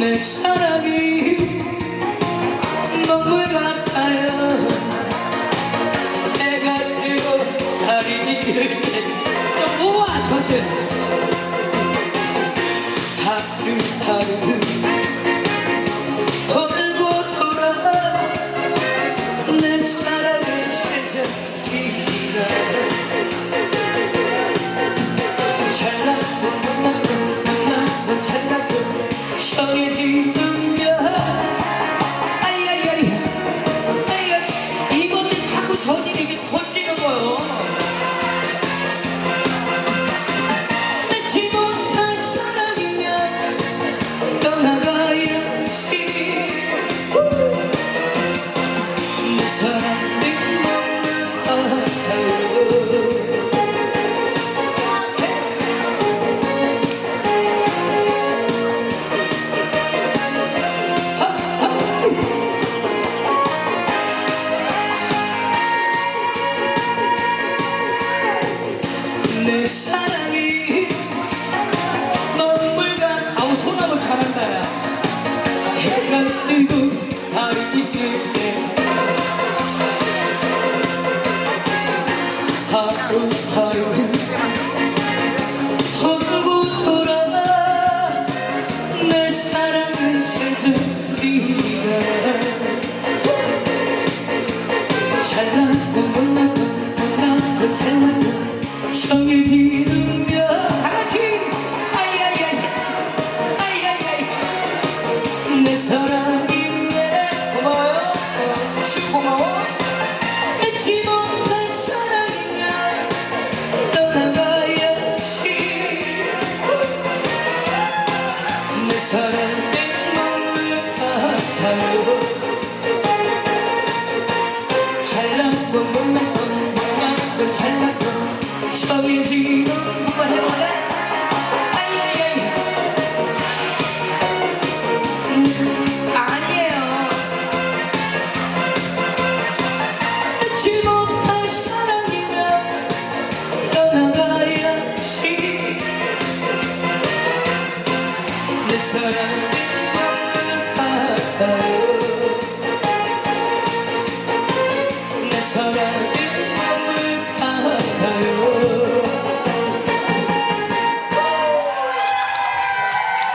내 사랑이 눈물 같아요. 애가 뜨고 다리 이렇게 좀 우와 저신 하루 하루. 돌고 돌아 내 사랑을 찾아 이 길을. 年轻的 하루하루 sudden 사랑 내 사랑